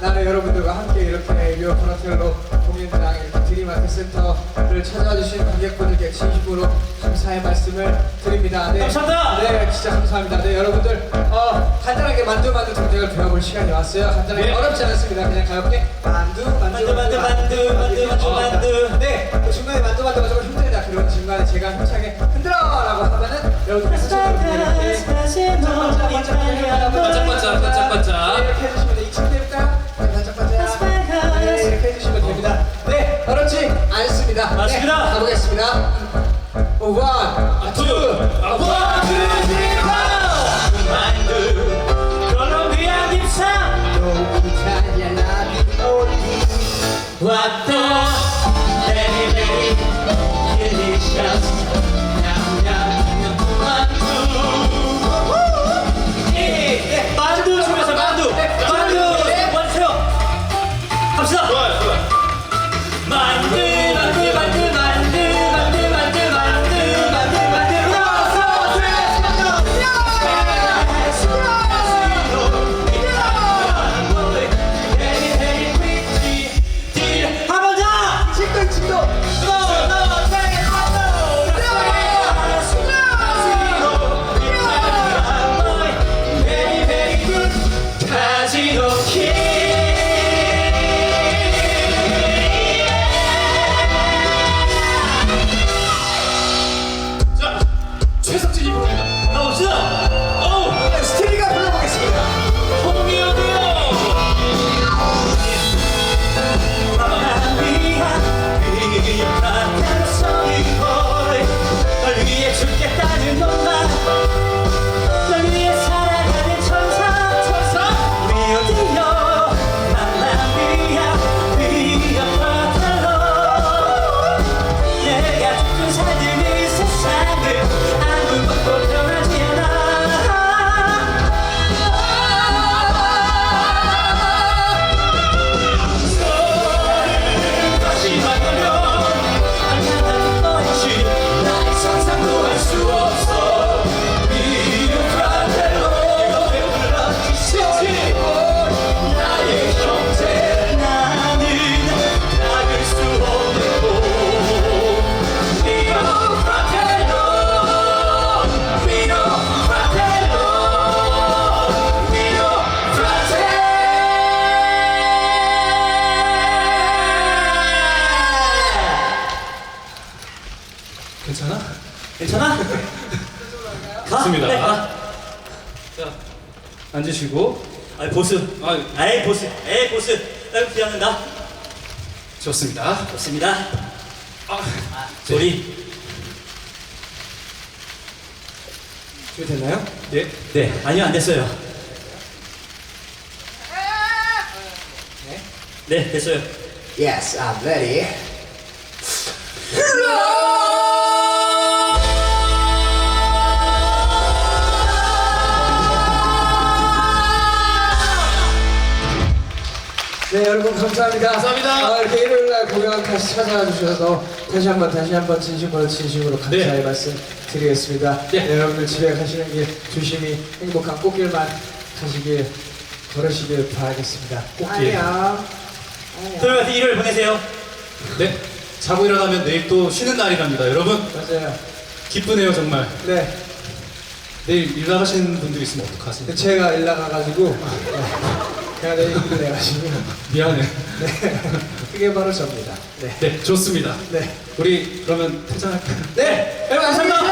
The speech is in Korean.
날에 여러분들과 함께 이렇게 유어 코너텔로 공연장 이렇게 드림아트 센터를 찾아와 주신 관객분들께 진심으로 감사의 말씀을 드립니다. 네. 감사합니다. 네, 진짜 감사합니다. 네, 여러분들 어, 간단하게 만두 만두 동작을 배워볼 시간이 왔어요. 간단하게 네. 어렵지 않습니다. 그냥 가볍게 만두 만두 만두, 만두, 만두, 만두, 만두, 만두. 네, 그 중간에 만두 만두가 조금 힘들다. 그런 중간에 제가 힘차게 흔들어라고 하면은 여러분들 손으로 않습니다. 맞습니다. 네, 가보겠습니다. 원, 투, 원, 투, 쓰리, 고! 만두 콜롬비아 김상 또 이탈리아 나비 어디 왔다 좋습니다. 네, 가. 자, 앉으시고. 아이 보스. 아, 에이 보스. 에이 보스. 딸 귀찮는다. 좋습니다. 좋습니다. 아, 소리. 준비됐나요? 예. 네. 아니요 안 됐어요. 네 네 됐어요. Yes, I'm ready. 네 여러분 감사합니다. 감사합니다. 아, 이렇게 일요일 날 공연 다시 찾아와 주셔서 다시 한번 다시 한번 진심으로 진심으로 감사의 네. 말씀 드리겠습니다. 네. 네, 여러분들 집에 가시는 길 조심히 행복한 꽃길만 가시길 걸으시길 바라겠습니다. 꽃길. 안녕. 토요일 같은 일요일 보내세요. 네. 자고 일어나면 내일 또 쉬는 날이랍니다. 여러분, 맞아요. 기쁘네요, 정말. 네. 내일 일 나가시는 분들 있으면 어떡하세요? 제가 일 나가가지고 네. 일을 해가지고 미안해. 네. 그게 바로 접니다. 네. 네, 좋습니다. 네. 우리 그러면 퇴장할까요? 네. 여러분 감사합니다.